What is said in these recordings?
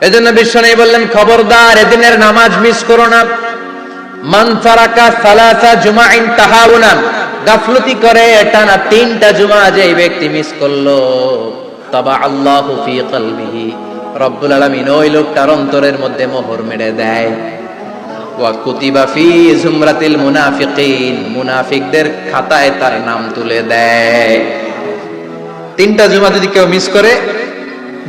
এজন্য বিশ্ব নেই বললেন, খবরদার, এদিনের নামাজ মিস করো না। তিনটা জুমা মিস করল। তবা আল্লাহু অন্তরের মধ্যে দেয়। জুমরাতিল মুনাফিকদের খাতায় তার নাম তুলে দেয়। তিনটা জুমা যদি কেউ মিস করে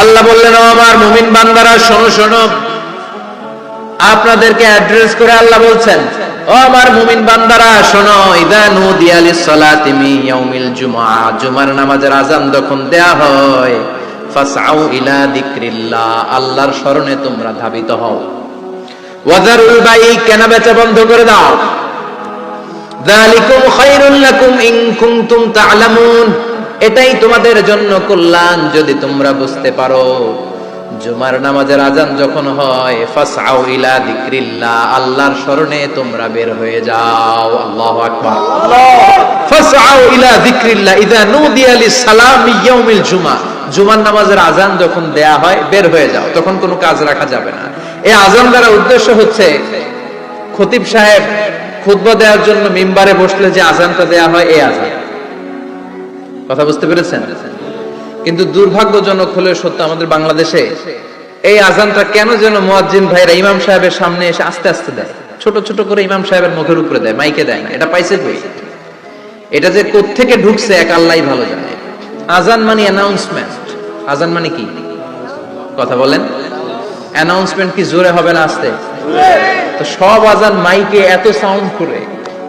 আল্লাহ বললেন আমার মুমিন বান্দারা, শোনো শোনো। আপনাদেরকে অ্যাড্রেস করে আল্লাহ বলছেন, ও আমার মুমিন বান্দারা, শোনো, ইদা নুদিয়া লিস-সালাতি মিন ইয়াউমিল জুমআ জুমার নামাজের আজান যখন দেয়া হয়, ফাসআউ ইলা যিকরিল্লাহ আল্লাহর শরণে তোমরা ধাবিত হও। ওয়াজারুল বাই কেনা বেচা বন্ধ করে দাও। যালিকুম খায়রুল লাকুম ইন কুনতুম তা'লামুন এটাই তোমাদের জন্য কল্যাণ যদি তোমরা বুঝতে পারো। জুমার নামাজের আজান যখন হয়, ফাসআউ ইলা যিকরিল্লাহ, আল্লাহর শরণে তোমরা বের হয়ে যাও। আল্লাহু আকবার। ফাসআউ ইলা যিকরিল্লাহ, ইযা নুদিয়া লিস-সালাম ইয়াউমিল জুমা। জুমার নামাজের আজান যখন দেয়া হয়, বের হয়ে যাও। তখন কোনো কাজ রাখা যাবে না। এই আজান দ্বারা উদ্দেশ্য হচ্ছে, খতিব সাহেব খুতবা দেওয়ার জন্য মিম্বারে বসলে যে আজানটা দেয়া হয়, এই আজান। কথা বুঝতে পেরেছেন? কিন্তু দুর্ভাগ্যজনক হলে সত্য আমাদের বাংলাদেশে এই আজানটা কেন যেন মুয়াজ্জিন ভাইরা ইমাম সাহেবের সামনে এসে আস্তে আস্তে দেয়? ছোট ছোট করে ইমাম সাহেবের মুখের উপরে দেয়, মাইকে দেয় না। এটা পাইছে কই? এটা যে কোত্থেকে ঢুকছে এক আল্লাহই ভালো জানে। আজান মানে অ্যানাউন্সমেন্ট আজান মানে কি? কথা বলেন। অ্যানাউন্সমেন্ট কি জোরে হবে না আস্তে? তো সব আজান মাইকে এত সাউন্ড করে।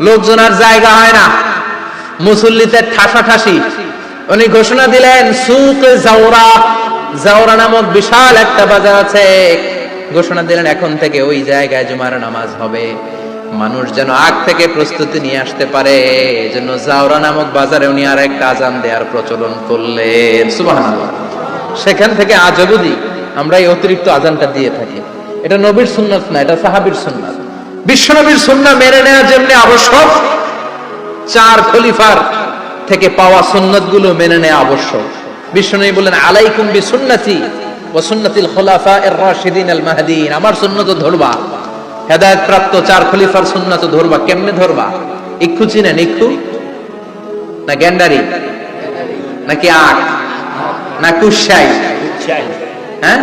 লোকজন আর জায়গা হয় না। মুসল্লিতে ঠাসা ঠাসি উনি ঘোষণা দিলেন সুক জাওরা। জাওরা নামক বিশাল একটা বাজার আছে। ঘোষণা দিলেন, এখন থেকে ওই জায়গায় জুমার নামাজ হবে। মানুষ যেন আগ থেকে প্রস্তুতি নিয়ে আসতে পারে। এজন্য জাওরা নামক বাজারে উনি আর একটা আজান দেওয়ার প্রচলন করলেন। সুবহানাল্লাহ। সেখান থেকে আজ অবধি আমরা এই অতিরিক্ত আজানটা দিয়ে থাকি। এটা নবীর সুন্নাত না, এটা সাহাবীর সুন্নাত। বিশ্বনবীর সুন্নাহ মেনে নেওয়ার জন্য আবশ্যক চার খলিফার থেকে পাওয়া সুন্নাতগুলো মেনে নেওয়া আবশ্যক। বিশ্বনবী বলেন আলাইকুম বি সুন্নতি সুন্নাতিল খুলাফা এর রাশিদিন আল মাহদিন। আমার সুন্নত ধরবা। হেদায়েত প্রাপ্ত চার খলিফার সুন্নাত ধরবা। কেমনে ধরবা? ইক্ষু চিনেন ইক্ষু? না গ্যান্ডারি? নাকি আখ? না কুশাই হ্যাঁ?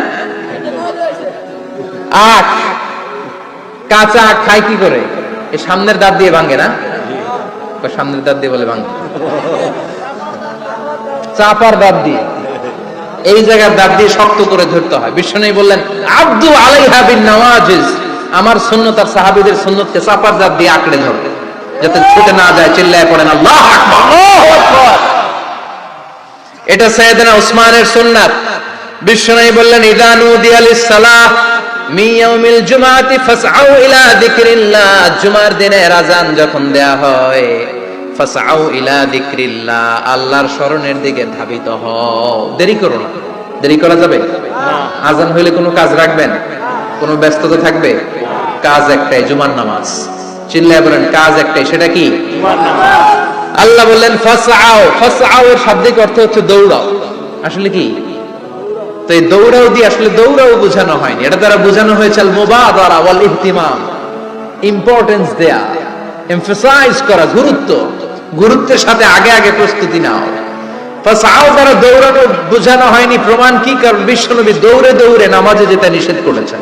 আখ? কাঁচা খায় কি করে? এই সামনের দাঁত দিয়ে ভাঙে না? সামনের দাঁত দিয়ে বলে ভাঙে। চাপার দাঁত দিয়ে। এই জায়গার দাঁত দিয়ে শক্ত করে ধরতে হয়। বিষ্ণু বললেন আব্দু আলাইহা বিন নওয়াজিজ। আমার সুন্নত আর সাহাবিদের সুন্নতকে চাপার জাত দিয়ে আঁকড়ে ধরবে যাতে ছুটে না যায় চিল্লায় পড়েন আল্লাহ এটা সৈয়দনা উসমানের সুন্নাত। বিশ্বনবী বললেন ইদানু দিয়ালিস সালাহ। মি ইয়াউমিল জুমাতি ফাসআউ ইলা যিকরিল্লাহ। জুমার দিনে আজান যখন দেয়া হয় ফাসআউ ইলা যিকরিল্লাহ আল্লাহর দিকে ধাবিত হও। দেরি করো না। দেরি করা যাবে? আজান হইলে কোনো কাজ রাখবেন? কোনো ব্যস্ততা থাকবে? কাজ একটাই জুমার নামাজ। চিল্লায় বলেন কাজ একটাই সেটা কি? আল্লাহ বললেন ফাসআও এর শাব্দিক অর্থ হচ্ছে দৌড়াও। আসলে কি? তো এই দৌড়াও দিয়ে আসলে দৌড়াও বোঝানো হয়নি। এটা দ্বারা বোঝানো হয়েছে আল ইম্পর্টেন্স দেয়া এমফাসাইজ করা, গুরুত্ব। গুরুত্বের সাথে আগে আগে প্রস্তুতি নাও। ফাসআও দ্বারা দৌড়ানো বোঝানো হয়নি, প্রমাণ কি? কারণ বিশ্বনবী দৌড়ে দৌড়ে নামাজে যেতে নিষেধ করেছেন।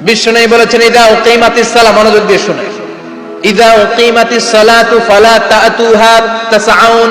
বিশ্বনবী বলেছেন, ইদা উকিমাতিস সালাম মনোযোগ দিয়ে শুনে। ইদা উকিমাতিস সালাতু ফালা তাতুহা তাসআউন।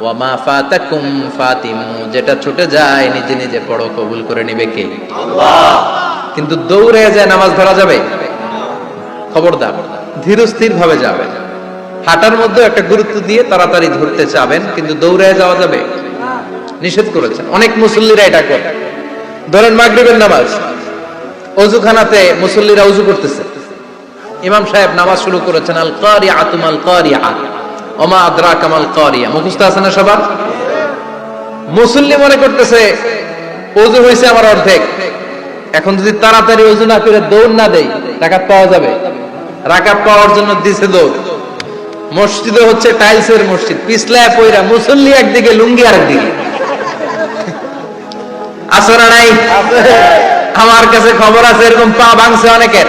ওয়ামা ফাতাকুম ফাতিমু যেটা ছুটে যায় নিজে নিজে পড়ো কবুল করে নিবে কে? কিন্তু দৌড়ে যায় নামাজ ধরা যাবে? খবরদার ধীর স্থির ভাবে যাবে। হাঁটার মধ্যে একটা গুরুত্ব দিয়ে তাড়াতাড়ি ধরতে চাবেন কিন্তু দৌড়ে যাওয়া যাবে? নিষেধ করেছেন। অনেক মুসল্লিরা এটা করে। ধরেন মাগরিবের নামাজ। অজুখানাতে মুসল্লিরা উজু করতেছে। ইমাম সাহেব নামাজ শুরু করেছেন আল কারিয়া আতুমাল কারিয়া ওমা আদ্রা কামাল কারিয়া। মুখস্থ আছে না সবার? মুসল্লি মনে করতেছে হয়েছে আমার অর্ধেক। এখন যদি তাড়াতাড়ি না করে দৌড় না দেই রাকাত পাওয়া যাবে। রাকাত পাওয়ার জন্য দিছে দৌড়। মসজিদে হচ্ছে টাইলসের মসজিদ পিছলায় পয়রা মুসল্লি একদিকে লুঙ্গি আরেকদিকে। না নাই? আমার কাছে খবর আছে এরকম পা ভাঙছে অনেকের।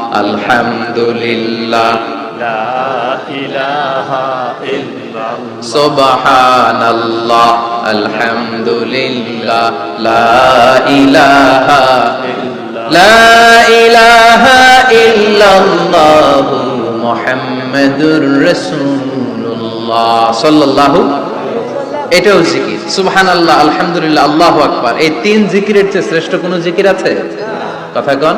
আলহামদুলিল্লাহ। ইল্লাল্লাহ। সুবহানাল্লাহ। আলহামদুলিল্লাহ। লা ইলাহা লা ইলাহা ইল্লাল্লাহ মুহাম্মাদুর রাসূলুল্লাহ। সাল্লাল্লাহু এটাও জিকির। সুবহানাল্লাহ আলহামদুলিল্লাহ আল্লাহু আকবার। এই তিন জিকিরের চেয়ে শ্রেষ্ঠ কোনো জিকির আছে? কথা কন।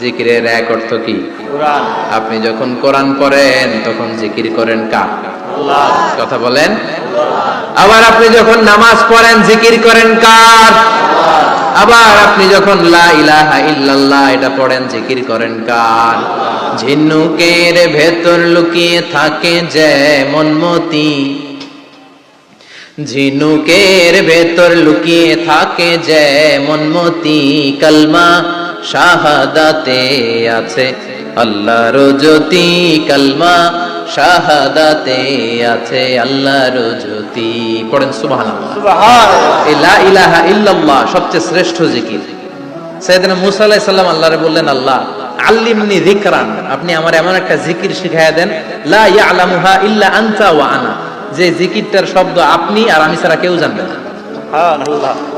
জিকিরের এক অর্থ কি? আপনি যখন কোরআন পড়েন তখন জিকির করেন কার? কথা বলেন। আবার আপনি যখন নামাজ পড়েন জিকির করেন কার? আবার আপনি যখন লা ইলাহা ইল্লাল্লাহ এটা পড়েন জিকির করেন কার? ঝিনুকের ভেতর লুকিয়ে থাকে যে মনমতি। ঝিনুকের ভেতর লুকিয়ে থাকে যে মনমতি। কালমা শাহাদাতে আছে আল্লাহর জ্যোতি কালমা শাহাদাতে আছে আল্লাহর জ্যোতি। পড়েন সুবহানাল্লাহ। এই লা ইলাহা ইল্লাল্লাহ সবচেয়ে শ্রেষ্ঠ জিকির। সাইয়েদনা মুসা আলাইহিস সালাম আল্লাহরে বললেন আল্লাহ আল্লিমনি যিকরান। আপনি আমার এমন একটা জিকির শিখায়া দেন লা ইয়ালামুহা ইল্লা আনতা ওয়া আনা। যে জিকিরটার শব্দ আপনি আর আমি ছাড়া কেউ জানবে না।